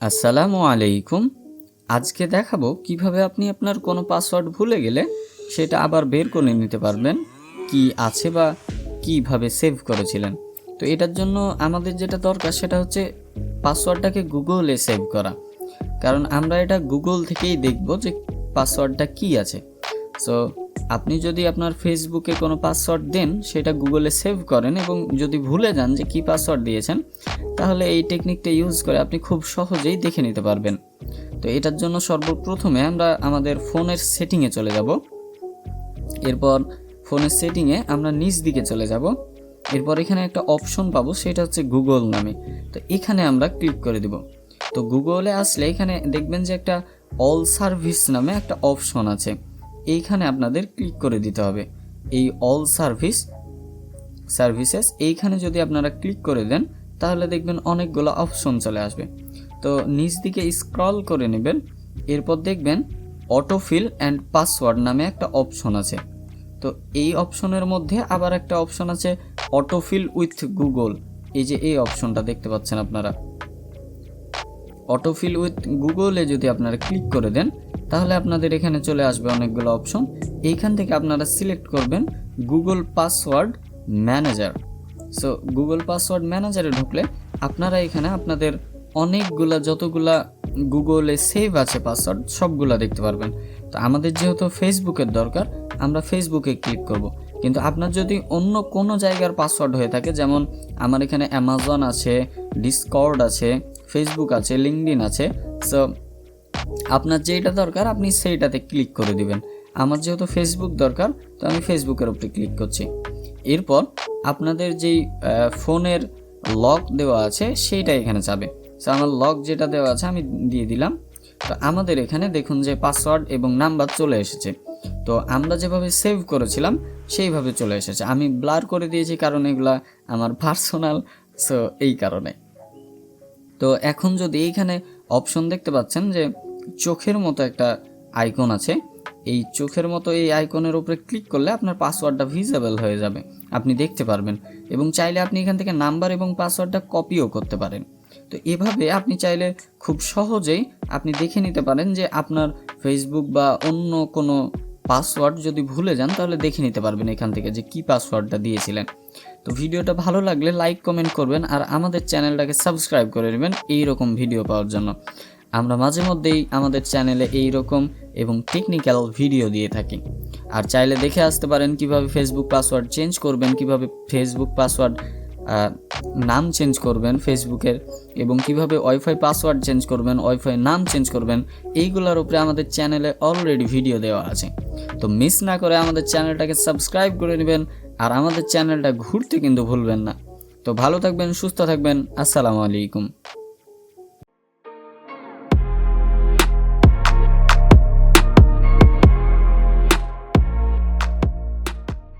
আসসালামু আলাইকুম। আজকে দেখাবো কীভাবে আপনি আপনার কোনো পাসওয়ার্ড ভুলে গেলে সেটা আবার বের করে নিতে পারবেন, কি আছে বা কীভাবে সেভ করেছিলেন। তো এটার জন্য আমাদের যেটা দরকার সেটা হচ্ছে পাসওয়ার্ডটাকে গুগলে সেভ করা। কারণ আমরা এটা গুগল থেকেই দেখব যে পাসওয়ার্ডটা কি আছে। সো আপনি যদি আপনার ফেসবুকে কোনো পাসওয়ার্ড দেন, সেটা গুগলে সেভ করেন এবং যদি ভুলে যান যে কী পাসওয়ার্ড দিয়েছেন, তাহলে এই টেকনিকটা ইউজ করে আপনি খুব সহজেই দেখে নিতে পারবেন। তো এটার জন্য সর্বপ্রথমে আমরা আমাদের ফোনের সেটিংয়ে চলে যাব। এরপর ফোনের সেটিংয়ে আমরা নিচ দিকে চলে যাব। এরপর এখানে একটা অপশন পাবো, সেটা হচ্ছে গুগল নামে। তো এখানে আমরা ক্লিক করে দিব। তো গুগলে আসলে এখানে দেখবেন যে একটা অল সার্ভিস নামে একটা অপশন আছে। এইখানে আপনাদের ক্লিক করে দিতে হবে। এই অল সার্ভিস সার্ভিসেস এইখানে যদি আপনারা ক্লিক করে দেন, তাহলে দেখবেন অনেকগুলো অপশন চলে আসবে। তো নিচ দিকে স্ক্রল করে নেবেন, এরপর দেখবেন অটোফিল অ্যান্ড পাসওয়ার্ড নামে একটা অপশন আছে। তো এই অপশনের মধ্যে আবার একটা অপশন আছে অটোফিল উইথ গুগল এই যে এই অপশনটা দেখতে পাচ্ছেন আপনারা। অটোফিল উইথ গুগলে যদি আপনারা ক্লিক করে দেন তাহলে আপনাদের এখানে চলে আসবে অনেকগুলো অপশন এইখান থেকে আপনারা সিলেক্ট করবেন Google password manager so Google password ম্যানেজারে ঢুকলে আপনারা এখানে আপনাদের অনেকগুলা, যতগুলা গুগলে সেভ আছে পাসওয়ার্ড সবগুলা দেখতে পারবেন। তো আমাদের যেহেতু ফেসবুকের দরকার, আমরা ফেসবুকে ক্লিক করব। কিন্তু আপনার যদি অন্য কোনো জায়গার পাসওয়ার্ড হয়ে থাকে, যেমন আমার এখানে অ্যামাজন আছে ডিসকর্ড আছে ফেসবুক আছে লিঙ্কডিন আছে সো আপনার যেটা দরকার, আপনি সেইটাতে ক্লিক করে দিবেন। আমার যেহেতু ফেসবুক দরকার, তো আমি ফেসবুকের উপরে ক্লিক করছি। এরপর আপনাদের যেই ফোনের লক দেওয়া আছে, সেইটা এখানে যাবে। তো আমার লক যেটা দেওয়া আছে, আমি দিয়ে দিলাম। তো আমাদের এখানে দেখুন যে পাসওয়ার্ড এবং নাম্বার চলে এসেছে। তো আমরা যেভাবে সেভ করেছিলাম, সেইভাবে চলে এসেছে। আমি ব্লার করে দিয়েছি কারণ এগুলা আমার পার্সোনাল সো এই কারণে। তো এখন যদি এইখানে অপশন দেখতে পাচ্ছেন যে চোখের মতো একটা আইকন আছে। এই চোখের মতো এই আইকনের উপরে ক্লিক করলে আপনার পাসওয়ার্ডটা ভিজিবল হয়ে যাবে। আপনি দেখতে পারবেন এবং চাইলে আপনি এখান থেকে নাম্বার এবং পাসওয়ার্ডটা কপিও করতে পারেন। তো এভাবে আপনি চাইলে খুব সহজেই আপনি দেখে নিতে পারেন যে আপনার ফেসবুক বা অন্য কোনো পাসওয়ার্ড যদি ভুলে যান, তাহলে দেখে নিতে পারবেন এখান থেকে যে কি পাসওয়ার্ডটা দিয়েছিলেন। তো ভিডিওটা ভালো লাগলে লাইক কমেন্ট করবেন আর আমাদের চ্যানেলটাকে সাবস্ক্রাইব করে নেবেন এইরকম ভিডিও পাওয়ার জন্য। আমরা মাঝে মধ্যেই আমাদের চ্যানেলে এই রকম এবং টেকনিক্যাল ভিডিও দিয়ে থাকি। আর চাইলে দেখে আসতে পারেন কীভাবে ফেসবুক পাসওয়ার্ড চেঞ্জ করবেন, কীভাবে ফেসবুক পাসওয়ার্ড নাম চেঞ্জ করবেন ফেসবুকের এবং কীভাবে ওয়াইফাই পাসওয়ার্ড চেঞ্জ করবেন ওয়াইফাই নাম চেঞ্জ করবেন, এইগুলোর উপরে আমাদের চ্যানেলে অলরেডি ভিডিও দেওয়া আছে। তো মিস না করে আমাদের চ্যানেলটাকে সাবস্ক্রাইব করে নেবেন আর আমাদের চ্যানেলটা ঘুরতে কিন্তু ভুলবেন না। তো ভালো থাকবেন, সুস্থ থাকবেন, আসসালামু আলাইকুম।